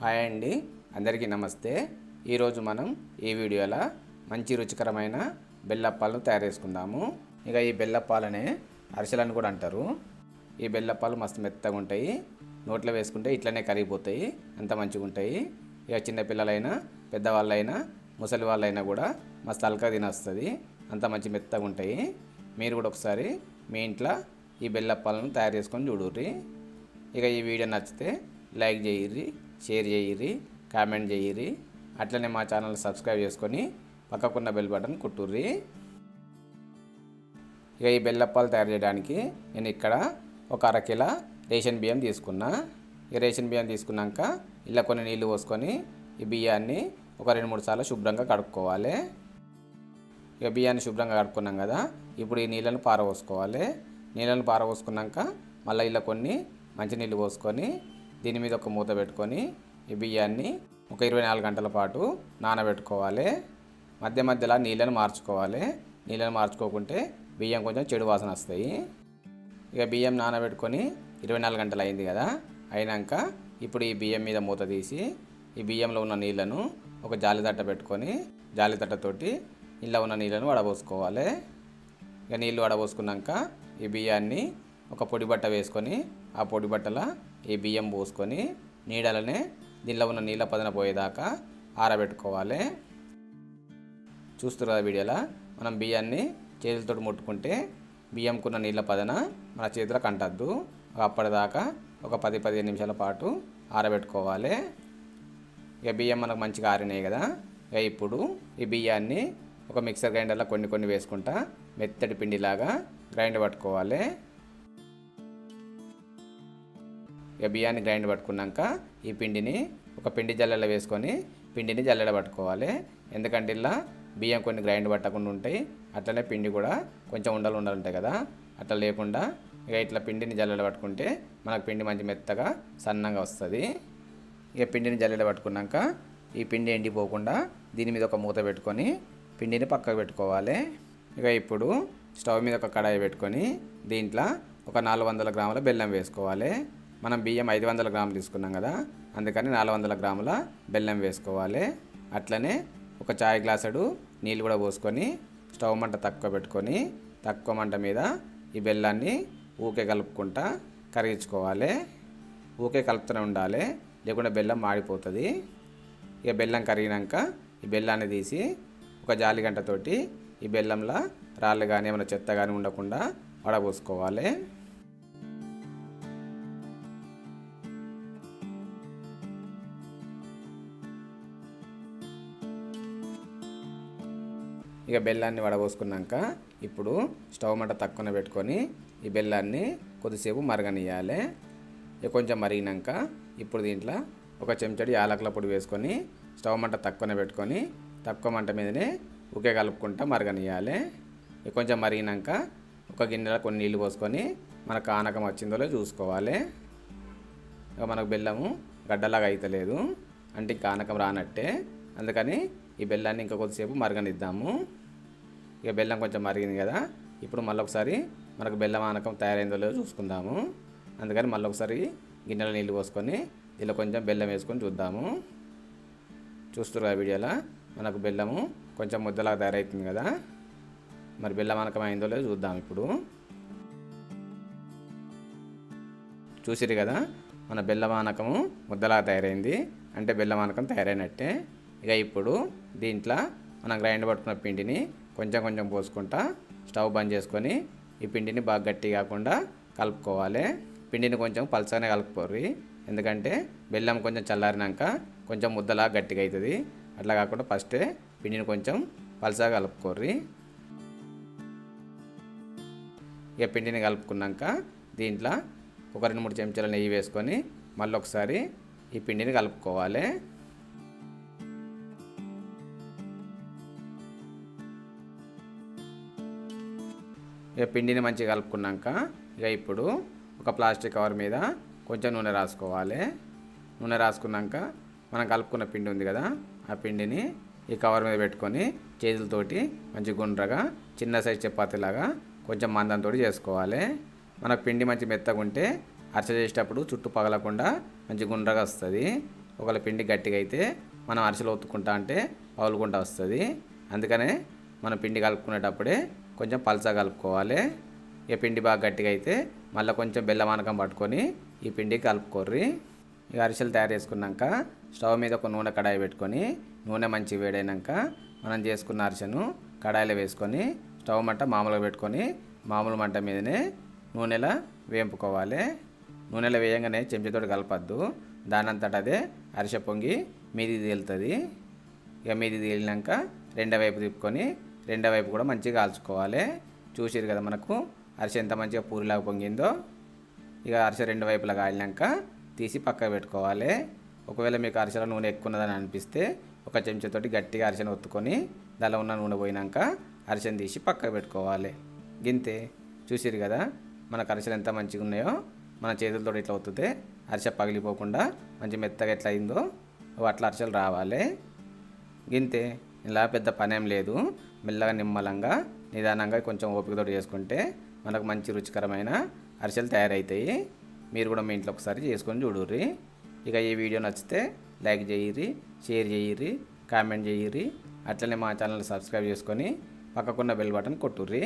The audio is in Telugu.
హాయ్ అండి. అందరికీ నమస్తే. ఈరోజు మనం ఈ వీడియోలో మంచి రుచికరమైన బెల్లప్పాలను తయారు చేసుకుందాము. ఇక ఈ బెల్లప్పాలనే అరిసెలని కూడా అంటారు. ఈ బెల్లప్పాలు మస్తు మెత్తగా ఉంటాయి. నోట్లో వేసుకుంటే ఇట్లనే కరిగిపోతాయి. అంత మంచిగా ఉంటాయి. ఇక చిన్నపిల్లలైనా పెద్దవాళ్ళైనా ముసలి వాళ్ళైనా కూడా మస్తు అల్కా తినొస్తుంది. అంత మంచి మెత్తగా ఉంటాయి. మీరు కూడా ఒకసారి మీ ఇంట్లో ఈ బెల్లప్పాలను తయారు చేసుకొని చూడుర్రి. ఇక ఈ వీడియో నచ్చితే లైక్ చేయిర్రి. షేర్ చేయిరి కామెంట్ చేయిరి. అట్లనే మా ఛానల్ సబ్స్క్రైబ్ చేసుకొని పక్కకున్న బెల్ బటన్ కుట్టుర్రి. ఇక ఈ బెల్లప్పాలు తయారు చేయడానికి నేను ఇక్కడ ఒక అరకిల రేషన్ బియ్యం తీసుకున్నా. ఈ రేషన్ బియ్యం తీసుకున్నాక ఇలా కొన్ని నీళ్ళు పోసుకొని ఈ బియ్యాన్ని ఒక రెండు మూడు సార్లు శుభ్రంగా కడుక్కోవాలి. ఇక బియ్యాన్ని శుభ్రంగా కడుక్కున్నాం కదా ఇప్పుడు ఈ నీళ్ళను పారబోసుకోవాలి. నీళ్ళను పారబోసుకున్నాక మళ్ళీ ఇలా కొన్ని మంచినీళ్ళు పోసుకొని దీని మీద ఒక మూత పెట్టుకొని ఈ బియ్యాన్ని ఒక ఇరవై నాలుగు గంటల పాటు నానబెట్టుకోవాలి. మధ్య మధ్యలో నీళ్ళని మార్చుకోవాలి. నీళ్ళని మార్చుకోకుంటే బియ్యం కొంచెం చెడు వాసన వస్తాయి. ఇక బియ్యం నానబెట్టుకొని ఇరవై నాలుగు గంటలు అయింది కదా అయినాక ఇప్పుడు ఈ బియ్యం మీద మూత తీసి ఈ బియ్యంలో ఉన్న నీళ్ళను ఒక జాలి తట్ట పెట్టుకొని జాలి తట్టతోటి ఇలా ఉన్న నీళ్ళను వడబోసుకోవాలి. ఇక నీళ్ళు వడబోసుకున్నాక ఈ బియ్యాన్ని ఒక పొడి బట్ట వేసుకొని ఆ పొడి బట్టల ఈ బియ్యం పోసుకొని నీడలనే దీనిలో ఉన్న నీళ్ళ పదన పోయేదాకా ఆరబెట్టుకోవాలి. చూస్తున్నారు వీడియోలో? మనం బియ్యాన్ని చేతులతో ముట్టుకుంటే బియ్యంకున్న నీళ్ళ పదన మన చేతులకు అంటద్దు. అప్పటిదాకా ఒక పది పదిహేను నిమిషాల పాటు ఆరబెట్టుకోవాలి. ఇక బియ్యం మనకు మంచిగా ఆరినాయి కదా. ఇక ఇప్పుడు ఈ బియ్యాన్ని ఒక మిక్సర్ గ్రైండర్లో కొన్ని కొన్ని వేసుకుంటా మెత్తటి పిండిలాగా గ్రైండ్ పట్టుకోవాలి. ఇక బియ్యాన్ని గ్రైండ్ పట్టుకున్నాక ఈ పిండిని ఒక పిండి జల్లెలో వేసుకొని పిండిని జల్లెడ పట్టుకోవాలి. ఎందుకంటే ఇలా బియ్యం కొన్ని గ్రైండ్ పట్టకుండా ఉంటాయి. అట్లనే పిండి కూడా కొంచెం ఉండలు ఉండలు ఉంటాయి కదా అట్లా లేకుండా ఇక ఇట్లా పిండిని జల్లెడ పట్టుకుంటే మనకు పిండి మంచి మెత్తగా సన్నంగా వస్తుంది. ఇక పిండిని జల్లెడ పట్టుకున్నాక ఈ పిండి ఎండిపోకుండా దీని మీద ఒక మూత పెట్టుకొని పిండిని పక్కకు పెట్టుకోవాలి. ఇక ఇప్పుడు స్టవ్ మీద ఒక కడాయి పెట్టుకొని దీంట్లో ఒక నాలుగు వందల గ్రాముల బెల్లం వేసుకోవాలి. మనం బియ్యం ఐదు వందల గ్రాములు తీసుకున్నాం కదా అందుకని నాలుగు వందల గ్రాముల బెల్లం వేసుకోవాలి. అట్లనే ఒక చాయ్ గ్లాసుడు నీళ్ళు కూడా పోసుకొని స్టవ్ మంట తక్కువ పెట్టుకొని తక్కువ మంట మీద ఈ బెల్లాన్ని ఊకే కలుపుకుంటా కరిగించుకోవాలి. ఊకే కలుపుతూనే ఉండాలి లేకుంటే బెల్లం మాడిపోతుంది. ఇక బెల్లం కరిగినాక ఈ బెల్లాన్ని తీసి ఒక జాలి గంటతోటి ఈ బెల్లంలో రాళ్ళు కానీ ఏమైనా చెత్త కానీ ఉండకుండా వడపోసుకోవాలి ఇక బెల్లాన్ని వడబోసుకున్నాక ఇప్పుడు స్టవ్ మంట తక్కువ పెట్టుకొని ఈ బెల్లాన్ని కొద్దిసేపు మరగనియాలి ఇక కొంచెం మరిగినాక ఇప్పుడు దీంట్లో ఒక చెంచడి యాలకుల పొడి వేసుకొని స్టవ్ మంట తక్కువ పెట్టుకొని తక్కువ మంట మీదనే ఉకే కలుపుకుంటా మరగనియాలి ఇక కొంచెం మరిగినాక ఒక గిన్నెలో కొన్ని నీళ్ళు పోసుకొని మన కానకం వచ్చిందో చూసుకోవాలి. ఇక మనకు బెల్లము గడ్డలాగా అయితలేదు. అంటే ఇంకా కానకం రానట్టే. అందుకని ఈ బెల్లాన్ని ఇంకా కొద్దిసేపు మరగనిద్దాము. ఇక బెల్లం కొంచెం మరిగింది కదా. ఇప్పుడు మళ్ళీ ఒకసారి మనకు బెల్లం ఆనకం తయారైందో లేదో చూసుకుందాము. అందుకని మళ్ళీ ఒకసారి గిన్నెలో నీళ్ళు పోసుకొని ఇలా కొంచెం బెల్లం వేసుకొని చూద్దాము. చూస్తున్నారు వీడియోలో? మనకు బెల్లము కొంచెం ముద్దలాగా తయారవుతుంది కదా. మరి బెల్లం ఆనకం అయిందో లేదో చూద్దాం ఇప్పుడు. చూసిరు కదా? మన బెల్లమానకము ముద్దలా తయారైంది. అంటే బెల్లమానకం తయారైనట్టే. ఇక ఇప్పుడు దీంట్లో మనం గ్రైండ్ పట్టుకున్న పిండిని కొంచెం కొంచెం పోసుకుంటా స్టవ్ బంద్ చేసుకొని ఈ పిండిని బాగా గట్టి కాకుండా కలుపుకోవాలి. పిండిని కొంచెం పలసగానే కలుపుకోర్రి. ఎందుకంటే బెల్లం కొంచెం చల్లారినాక కొంచెం ముద్దలా గట్టిగా అవుతుంది. అట్లా కాకుండా ఫస్టే పిండిని కొంచెం పలసగా కలుపుకోర్రి. ఇక పిండిని కలుపుకున్నాక దీంట్లో ఒక రెండు మూడు చెంచాల నెయ్యి వేసుకొని మళ్ళీ ఒకసారి ఈ పిండిని కలుపుకోవాలి. ఇక పిండిని మంచిగా కలుపుకున్నాక ఇక ఇప్పుడు ఒక ప్లాస్టిక్ కవర్ మీద కొంచెం నూనె రాసుకోవాలి. నూనె రాసుకున్నాక మనం కలుపుకున్న పిండి ఉంది కదా ఆ పిండిని ఈ కవర్ మీద పెట్టుకొని చేతులతోటి మంచి గుండ్రగా చిన్న సైజ్ చపాతీలాగా కొంచెం మందంతో చేసుకోవాలి. మనకు పిండి మంచి మెత్తగా ఉంటే అరచ చేసేటప్పుడు చుట్టూ పగలకుండా మంచి గుండ్రగా వస్తుంది. ఒకవేళ పిండి గట్టిగా అయితే మనం అరిసెలు ఒత్తుకుంటా అంటే పగులుకుంటా వస్తుంది. అందుకనే మనం పిండి కలుపుకునేటప్పుడే కొంచెం పల్చగా కలుపుకోవాలి. ఇక పిండి బాగా గట్టిగా అయితే మళ్ళీ కొంచెం బెల్లమానకం పట్టుకొని ఈ పిండి కలుపుకోర్రి. ఇక అరిసెలు తయారు చేసుకున్నాక స్టవ్ మీద ఒక నూనె కడాయి పెట్టుకొని నూనె మంచి వేడైనాక మనం చేసుకున్న అరిసెను కడాయిలో వేసుకొని స్టవ్ మంట మామూలుగా పెట్టుకొని మామూలు మంట మీదనే నూనెలో వేంపుకోవాలి. నూనెలో వేయంగానే చెంచాతోటి కలపద్దు. దానంతట అదే అరిసె పొంగి మీది తేలుతుంది. ఇక మీది తేలినాక రెండో వైపు తిప్పుకొని రెండో వైపు కూడా మంచిగా కాల్చుకోవాలి. చూసిరు కదా మనకు. అరిసె ఎంత మంచిగా పూరిలాగా పొంగిందో. ఇక అరిసె రెండు వైపులా కాలినాక తీసి పక్కకు పెట్టుకోవాలి. ఒకవేళ మీకు అరిసెలో నూనె ఎక్కువ ఉన్నదని అనిపిస్తే ఒక చెంచాతోటి గట్టిగా అరిసెను ఒత్తుకొని దానిలో ఉన్న నూనె పోయినాక అరిసెను తీసి పక్కకు పెట్టుకోవాలి. గింతే. చూసిరు కదా మనకు అరిసెలు ఎంత మంచిగా ఉన్నాయో. మన చేతులతో ఇట్లా ఒత్తితే అరిసె పగిలిపోకుండా మంచి మెత్తగా ఎట్లా అయిందో అట్లా అరిసెలు రావాలి. గింతే. ఇలా పెద్ద పనేం లేదు. మెల్లగా నిమ్మలంగా నిదానంగా కొంచెం ఓపికతో చేసుకుంటే మనకు మంచి రుచికరమైన అరిసెలు తయారవుతాయి మీరు కూడా మీ ఇంట్లో ఒకసారి చేసుకొని చూడుర్రి. ఇక ఈ వీడియో నచ్చితే లైక్ చేయరి షేర్ చేయరి కామెంట్ చేయరి అట్లనే మా ఛానల్ సబ్స్క్రైబ్ చేసుకొని పక్కకున్న బెల్ బటన్ కొట్టుర్రి.